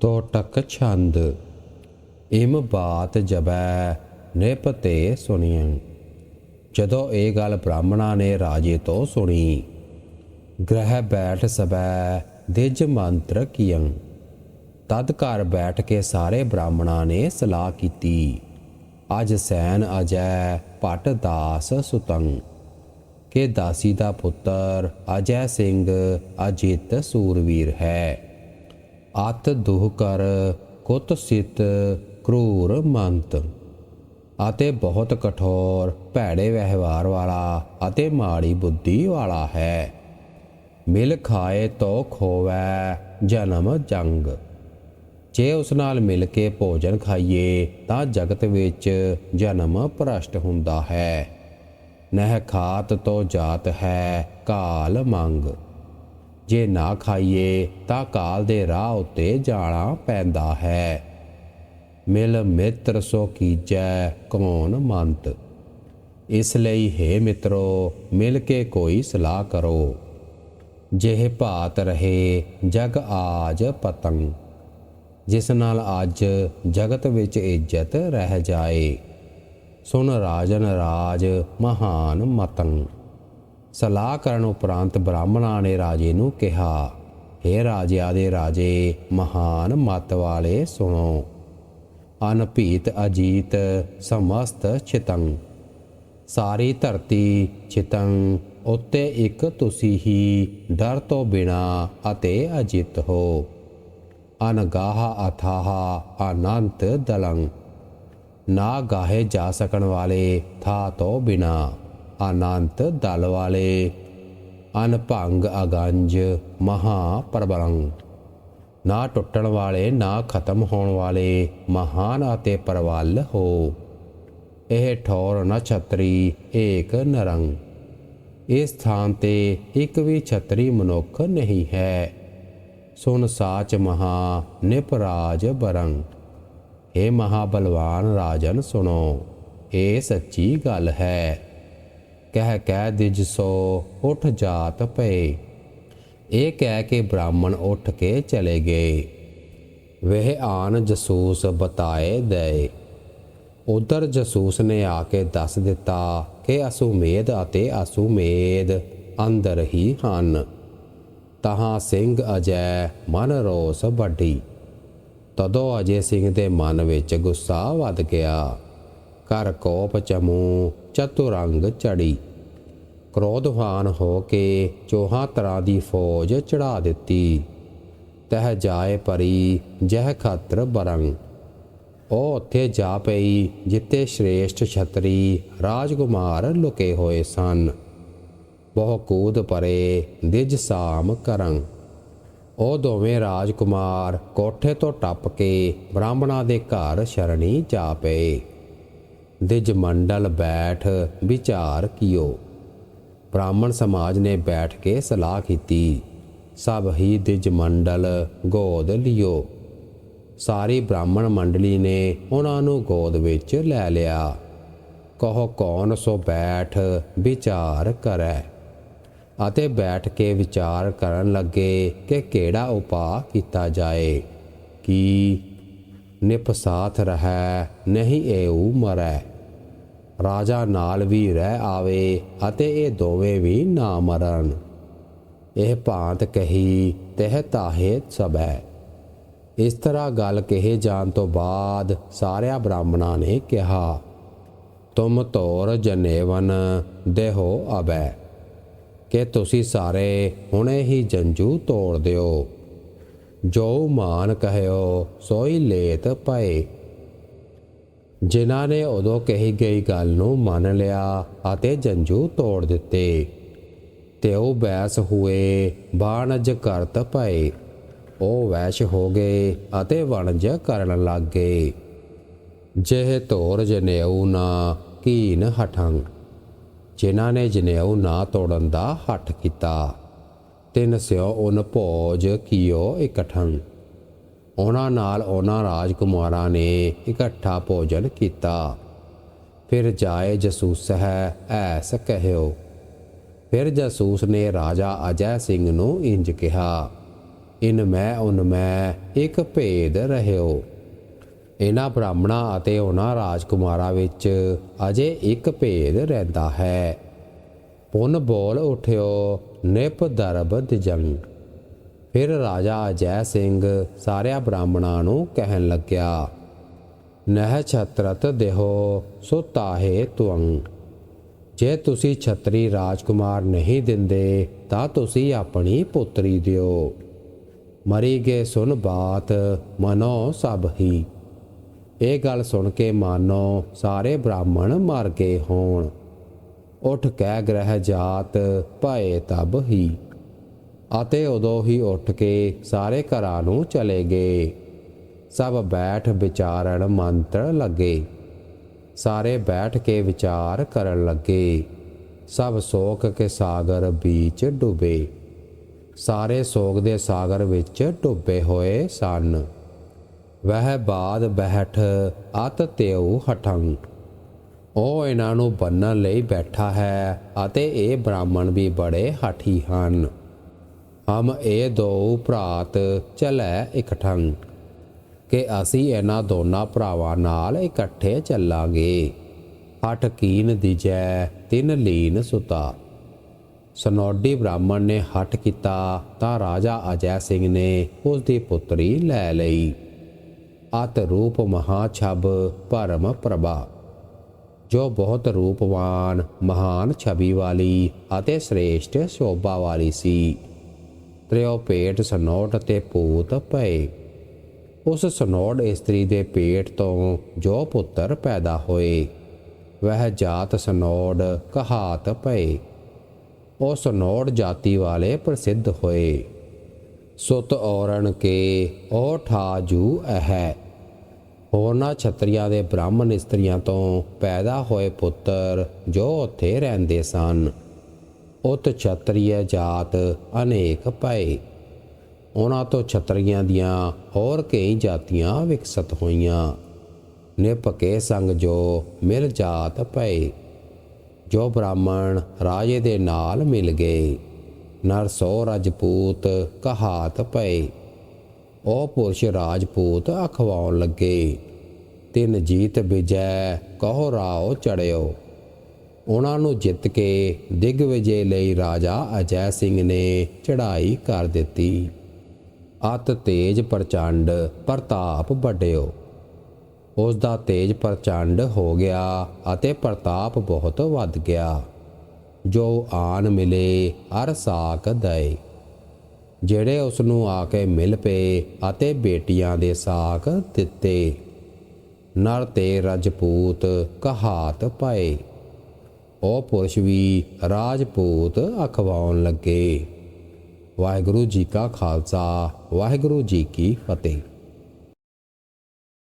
ਤੋਟਕ ਛੰਦ, ਇਮ ਬਾਤ ਜਬੈ ਨਿਪਤੇ ਸੁਣੀਆਂ ਜਦੋਂ ਇਹ ਗੱਲ ਬ੍ਰਾਹਮਣਾਂ ਨੇ ਰਾਜੇ ਤੋਂ ਸੁਣੀ, ਗ੍ਰਹਿ ਬੈਠ ਸਬੈ ਦਿਜ ਮੰਤਰ ਕੀਆਂ ਤਦ ਘਰ ਬੈਠ ਕੇ ਸਾਰੇ ਬ੍ਰਾਹਮਣਾਂ ਨੇ ਸਲਾਹ ਕੀਤੀ, ਅਜ ਸੈਨ ਅਜੈ ਪਟ ਦਾਸ ਸੁਤੰ। ਕਿ ਦਾਸੀ ਦਾ ਪੁੱਤਰ ਅਜੈ ਸਿੰਘ ਅਜਿਤ ਸੂਰਵੀਰ ਹੈ। ਅਤ ਦੁਹ ਕਰ ਕੁਤ ਸਿਤ ਕਰੂਰ ਮੰਤ। ਅਤੇ ਬਹੁਤ ਕਠੋਰ ਭੈੜੇ ਵਿਵਹਾਰ ਵਾਲਾ ਅਤੇ ਮਾੜੀ ਬੁੱਧੀ ਵਾਲਾ ਹੈ। ਮਿਲ ਖਾਏ ਤੋ ਖੋਵੈ ਜਨਮ ਜੰਗ। ਜੇ ਉਸ ਨਾਲ ਮਿਲ ਕੇ ਭੋਜਨ ਖਾਈਏ ਤਾਂ ਜਗਤ ਵਿੱਚ ਜਨਮ ਭ੍ਰਸ਼ਟ ਹੁੰਦਾ ਹੈ। ਨਹਿ ਖਾਤ ਤੋ ਜਾਤ ਹੈ ਕਾਲ ਮੰਗ। ਜੇ ਨਾ ਖਾਈਏ ਤਾਂ ਕਾਲ ਦੇ ਰਾਹ ਉੱਤੇ ਜਾਣਾ ਪੈਂਦਾ ਹੈ। ਮਿਲ ਮਿੱਤਰ ਸੋ ਕੀਜੈ, ਕੌਣ ਮੰਤ? ਇਸ ਲਈ ਹੈ ਮਿੱਤਰੋ, ਮਿਲ ਕੇ ਕੋਈ ਸਲਾਹ ਕਰੋ। ਜਿਹੇ ਭਾਤ ਰਹੇ, ਜਗ ਆਜ ਪਤੰਗ ਜਿਸ ਨਾਲ ਅੱਜ ਜਗਤ ਵਿੱਚ ਇੱਜ਼ਤ ਰਹਿ ਜਾਏ। ਸੁਨ ਰਾਜਨ ਰਾਜ ਮਹਾਨ ਮਤੰਗ ਸਲਾਹ ਕਰਨ ਉਪਰੰਤ ਬ੍ਰਾਹਮਣਾਂ ਨੇ ਰਾਜੇ ਨੂੰ ਕਿਹਾ हे ਰਾਜਿਆਂ ਦੇ ਰਾਜੇ, ਮਹਾਨ ਮਤ ਵਾਲੇ ਸੁਣੋ। ਅਨਭੀਤ ਅਜੀਤ ਸਮਸਤ ਚਿਤੰ। ਸਾਰੀ ਧਰਤੀ ਚਿਤੰ, ਉੱਤੇ ਇੱਕ ਤੁਸੀਂ ਹੀ ਡਰ ਤੋਂ ਬਿਨਾ ਅਤੇ ਅਜਿਤ ਹੋ। ਅਨਗਾਹ ਅਥਾਹ ਅਨੰਤ ਦਲੰ। ਨਾ ਗਾਹੇ ਜਾ ਸਕਣ ਵਾਲੇ ਥਾ ਤੋਂ ਬਿਨਾ। ਅਨੰਤ ਦਲ ਵਾਲੇ ਅਨਭੰਗ ਅਗੰਜ ਮਹਾ ਪ੍ਰਬਲੰ ਨਾ ਟੁੱਟਣ ਵਾਲੇ ਨਾ ਖਤਮ ਹੋਣ ਵਾਲੇ ਮਹਾਨ ਅਤੇ ਪਰਵਲ ਹੋ ਇਹ ਠੌਰ ਨਛਤਰੀ ਏਕ ਨਰੰਗ ਇਸ ਥਾਂ ਤੇ ਇੱਕ ਵੀ ਛਤਰੀ ਮਨੁੱਖ ਨਹੀਂ ਹੈ ਸੁਨ ਸਾਚ ਮਹਾ ਨਿਪਰਾਜ ਬਰੰਗ ਏ ਮਹਾਬਲਵਾਨ ਰਾਜਨ ਸੁਣੋ ਇਹ ਸੱਚੀ ਗੱਲ ਹੈ ਕਹਿ ਕਹਿ ਦਿਜ ਸੋ ਉਠ ਜਾਤ ਪਏ। ਇਹ ਕਹਿ ਕੇ ਬ੍ਰਾਹਮਣ ਉੱਠ ਕੇ ਚਲੇ ਗਏ। ਵਹ ਆਨ ਜਸੂਸ ਬਤਾਏ ਦੇ ਉਧਰ ਜਸੂਸ ਨੇ ਆ ਕੇ ਦੱਸ ਦਿੱਤਾ ਕਿ ਅਸੂਮੇਦ ਅਤੇ ਅਸੂਮੇਦ ਅੰਦਰ ਹੀ ਹਨ। ਤਹਾਂ ਸਿੰਘ ਅਜੈ ਮਨ ਰੋਸ ਵੱਡੀ ਤਦੋਂ ਅਜੇ ਸਿੰਘ ਦੇ ਮਨ ਵਿੱਚ ਗੁੱਸਾ ਵੱਧ ਗਿਆ। ਕਰ ਕੋਪ ਚਮੂ, ਚਤੁਰੰਗ ਚੜੀ। ਕ੍ਰੋਧਵਾਨ ਹੋ ਕੇ ਚੋਹਾਂ ਤਰ੍ਹਾਂ ਦੀ ਫੌਜ ਚੜਾ ਦਿੱਤੀ। ਤਹ ਜਾਏ ਪਰੀ, ਜਹ ਖਤਰ ਬਰੰਗ। ਉਹ ਉੱਥੇ ਜਾ ਪਈ ਜਿੱਤੇ ਸ਼੍ਰੇਸ਼ਟ ਛਤਰੀ ਰਾਜਕੁਮਾਰ ਲੁਕੇ ਹੋਏ ਸਨ। ਬਹੁ ਕੂਦ ਪਰੇ ਦਿਜ ਸਾਮ ਕਰੰ ਉਹ ਦੋਵੇਂ ਰਾਜਕੁਮਾਰ ਕੋਠੇ ਤੋਂ ਟੱਪ ਕੇ ਬ੍ਰਾਹਮਣਾਂ ਦੇ ਘਰ ਸ਼ਰਣੀ ਜਾ ਪਏ। ਦਿਜ ਮੰਡਲ ਬੈਠ ਵਿਚਾਰ ਕੀਓ। ਬ੍ਰਾਹਮਣ ਸਮਾਜ ਨੇ ਬੈਠ ਕੇ ਸਲਾਹ ਕੀਤੀ। ਸਭ ਹੀ ਦਿਜ ਮੰਡਲ ਗੋਦ ਲਿਓ। ਸਾਰੀ ਬ੍ਰਾਹਮਣ ਮੰਡਲੀ ਨੇ ਉਹਨਾਂ ਨੂੰ ਗੋਦ ਵਿੱਚ ਲੈ ਲਿਆ। ਕਹੋ, ਕੌਣ ਸੋ ਬੈਠ ਵਿਚਾਰ ਕਰੈ? ਅਤੇ ਬੈਠ ਕੇ ਵਿਚਾਰ ਕਰਨ ਲੱਗੇ ਕਿ ਕਿਹੜਾ ਉਪਾਅ ਕੀਤਾ ਜਾਏ? ਕਿ ਨਿਪਸਾਥ ਰਹੈ, ਨਹੀਂ ਏਉ ਮਰੈ। ਰਾਜਾ ਨਾਲ ਵੀ ਰਹਿ ਆਵੇ ਅਤੇ ਇਹ ਦੋਵੇਂ ਵੀ ਨਾ ਮਰਨ। ਇਹ ਭਾਂਤ ਕਹੀ, ਤਹਿ ਤਾਹੇ ਸਬੈ ਇਸ ਤਰ੍ਹਾਂ ਗੱਲ ਕਹੇ ਜਾਣ ਤੋਂ ਬਾਅਦ ਸਾਰਿਆਂ ਬ੍ਰਾਹਮਣਾਂ ਨੇ ਕਿਹਾ, ਤੁਮ ਤੋਰ ਜਨੇਵਨ, ਦੇਹੋ ਅਬੈ ਕਿ ਤੁਸੀਂ ਸਾਰੇ ਹੁਣੇ ਹੀ ਜੰਜੂ ਤੋੜ ਦਿਓ। ਜੋ ਮਾਨ ਕਹਿਓ, ਸੋਈ ਲੇਤ ਪਏ। ਜਿਨ੍ਹਾਂ ਨੇ ਉਦੋਂ ਕਹੀ ਗਈ ਗੱਲ ਨੂੰ ਮੰਨ ਲਿਆ ਅਤੇ ਜੰਜੂ ਤੋੜ ਦਿੱਤੇ। ਤੇ ਉਹ ਬੈਸ ਹੋਏ, ਬਾਣਜ ਕਰਤ ਪਏ। ਉਹ ਵੈਸ਼ ਹੋ ਗਏ ਅਤੇ ਵਣਜ ਕਰਨ ਲੱਗ ਗਏ। ਜਿਹੇ ਤੋਰ ਜਨੇਊ ਨਾ ਕੀਨ ਹਠੰ। ਜਿਨ੍ਹਾਂ ਨੇ ਜਨੇਊ ਨਾ ਤੋੜਨ ਦਾ ਹੱਠ ਕੀਤਾ। ਤਿੰਨ ਸਿਓ ਉਨ ਭੋਜ ਕੀਓ ਇਕਠੰ ਉਹਨਾਂ ਨਾਲ ਉਹਨਾਂ ਰਾਜਕੁਮਾਰਾਂ ਨੇ ਇਕੱਠਾ ਭੋਜਨ ਕੀਤਾ। ਫਿਰ ਜਾਏ ਜਸੂਸ ਹੈ ਐਸ ਕਹਿਓ। ਫਿਰ ਜਸੂਸ ਨੇ ਰਾਜਾ ਅਜੈ ਸਿੰਘ ਨੂੰ ਇੰਜ ਕਿਹਾ, ਇਨ ਮੈਂ ਉਨ ਮੈਂ ਇੱਕ ਭੇਦ ਰਹਿਓ। ਇਹਨਾਂ ਬ੍ਰਾਹਮਣਾਂ ਅਤੇ ਉਹਨਾਂ ਰਾਜਕੁਮਾਰਾਂ ਵਿੱਚ ਅਜੇ ਇੱਕ ਭੇਦ ਰਹਿੰਦਾ ਹੈ। ਪੁਨ ਬੋਲ ਉਠਿਓ, ਨਿਪ ਦਰਬ ਦਿਜੰਗ ਫਿਰ ਰਾਜਾ ਅਜੈ ਸਿੰਘ ਸਾਰਿਆਂ ਬ੍ਰਾਹਮਣਾਂ ਨੂੰ ਕਹਿਣ ਲੱਗਿਆ, ਨਹਿ ਛਤਰਤ ਦੇਹੋ, ਸੋ ਤਾਹੇ ਤੁੰਗ ਜੇ ਤੁਸੀਂ ਛਤਰੀ ਰਾਜਕੁਮਾਰ ਨਹੀਂ ਦਿੰਦੇ, ਤਾਂ ਤੁਸੀਂ ਆਪਣੀ ਪੁੱਤਰੀ ਦਿਓ। ਮਰੀ ਗਏ ਸੁਨ ਬਾਤ, ਮਨੋ ਸਭ ਹੀ। ਇਹ ਗੱਲ ਸੁਣ ਕੇ ਮਾਨੋ ਸਾਰੇ ਬ੍ਰਾਹਮਣ ਮਰ ਗਏ ਹੋਣ। ਉੱਠ ਕੇ ਗ੍ਰਹਿ ਜਾਤ ਭਏ ਤਬ ਹੀ। ਅਤੇ ਉਦੋਂ ਹੀ ਉੱਠ ਕੇ ਸਾਰੇ ਘਰਾਂ ਨੂੰ ਚਲੇ ਗਏ। ਸਭ ਬੈਠ ਵਿਚਾਰਨ ਮੰਤਰ ਲੱਗੇ। ਸਾਰੇ ਬੈਠ ਕੇ ਵਿਚਾਰ ਕਰਨ ਲੱਗੇ। ਸਭ ਸੋਖ ਕੇ ਸਾਗਰ ਵਿੱਚ ਡੁੱਬੇ। ਸਾਰੇ ਸੋਗ ਦੇ ਸਾਗਰ ਵਿੱਚ ਡੁੱਬੇ ਹੋਏ ਸਨ। ਵਹਿ ਬਾਦ ਬਹਿਠ ਅਤ ਤਿਉ ਹਠੰ। ਉਹ ਇਹਨਾਂ ਨੂੰ ਬੰਨਣ ਲਈ ਬੈਠਾ ਹੈ ਅਤੇ ਇਹ ਬ੍ਰਾਹਮਣ ਵੀ ਬੜੇ ਹਠੀ ਹਨ। ਹਮ ਇਹ ਦੋ ਭਰਾਤ ਚਲੇ ਇਕਠੰ ਕਿ ਅਸੀਂ ਇਹਨਾਂ ਦੋਨਾਂ ਭਰਾਵਾਂ ਨਾਲ ਇਕੱਠੇ ਚੱਲਾਂਗੇ। ਹਠ ਕੀਨ ਦਿਜੈ, ਤਿਨ ਲੀਨ ਸੁਤਾ। ਸਨੋਡੀ ਬ੍ਰਾਹਮਣ ਨੇ ਹਟ ਕੀਤਾ ਤਾਂ ਰਾਜਾ ਅਜੈ ਸਿੰਘ ਨੇ ਉਸ ਦੀ ਪੁੱਤਰੀ ਲੈ ਲਈ। ਅਤ ਰੂਪ ਮਹਾ ਛਬ ਭਰਮ ਪ੍ਰਭਾ ਜੋ ਬਹੁਤ ਰੂਪਵਾਨ, ਮਹਾਨ ਛਵੀ ਵਾਲੀ ਅਤੇ ਸ੍ਰੇਸ਼ਟ ਸ਼ੋਭਾ ਵਾਲੀ ਸੀ। ਤ੍ਰਿਓ ਪੇਟ ਸਨੋਟ ਅਤੇ ਪੂਤ ਪਏ। ਉਸ ਸਨੋੜ ਇਸਤਰੀ ਦੇ ਪੇਟ ਤੋਂ ਜੋ ਪੁੱਤਰ ਪੈਦਾ ਹੋਏ, ਵਹ ਜਾਤ ਸਨੋੜ ਕਹਾਤ ਪਏ। ਉਹ ਸਨੋੜ ਜਾਤੀ ਵਾਲੇ ਪ੍ਰਸਿੱਧ ਹੋਏ। ਸੁਤ ਔਰਣ ਕੇ ਉਹ ਠਾਜੂ ਹੈ ਹੋਰਨਾਂ ਛਤਰੀਆਂ ਦੇ ਬ੍ਰਾਹਮਣ ਇਸਤਰੀਆਂ ਤੋਂ ਪੈਦਾ ਹੋਏ ਪੁੱਤਰ ਜੋ ਉੱਥੇ ਰਹਿੰਦੇ ਸਨ। ਉਤ ਛਤਰੀය ਜਾਤ ਅਨੇਕ ਪਏ। ਉਹਨਾਂ ਤੋਂ ਛਤਰੀਆਂ ਦੀਆਂ ਹੋਰ ਕਈ ਜਾਤੀਆਂ ਵਿਕਸਤ ਹੋਈਆਂ। ਨਿਪਕੇ ਸੰਗ ਜੋ ਮਿਲ ਜਾਤ ਪਏ। ਜੋ ਬ੍ਰਾਹਮਣ ਰਾਜੇ ਦੇ ਨਾਲ ਮਿਲ ਗਏ। ਨਰਸੋ ਰਜਪੂਤ ਕਹਾਤ ਪਏ। ਉਹ ਪੁਰਸ਼ ਰਾਜਪੂਤ ਅਖਵਾਉਣ ਲੱਗੇ। ਤਿੰਨ ਜੀਤ ਵਿਜੈ ਕਹੋ ਰਾਓ ਚੜਿਓ। ਉਹਨਾਂ ਨੂੰ ਜਿੱਤ ਕੇ ਦਿਗਵਿਜੇ ਲਈ ਰਾਜਾ ਅਜੈ ਸਿੰਘ ਨੇ ਚੜ੍ਹਾਈ ਕਰ ਦਿੱਤੀ। ਅਤ ਤੇਜ ਪ੍ਰਚੰਡ ਪ੍ਰਤਾਪ ਵੱਡਿਓ ਉਸ ਦਾ ਤੇਜ ਪ੍ਰਚੰਡ ਹੋ ਗਿਆ ਅਤੇ ਪ੍ਰਤਾਪ ਬਹੁਤ ਵੱਧ ਗਿਆ। ਜੋ ਆਨ ਮਿਲੇ ਅਰ ਸਾਕ ਦਏ। ਜਿਹੜੇ ਉਸ ਨੂੰ ਆ ਕੇ ਮਿਲ ਪਏ ਅਤੇ ਬੇਟੀਆਂ ਦੇ ਸਾਕ ਦਿੱਤੇ, ਨਰ ਤੇ ਰਜਪੂਤ ਕਹਾਤ ਪਾਏ। ਉਹ ਪੁਰਸ਼ ਵੀ ਰਾਜਪੂਤ ਅਖਵਾਉਣ ਲੱਗੇ। ਵਾਹਿਗੁਰੂ ਜੀ ਕਾ ਖਾਲਸਾ, ਵਾਹਿਗੁਰੂ ਜੀ ਕੀ ਫਤਿਹ।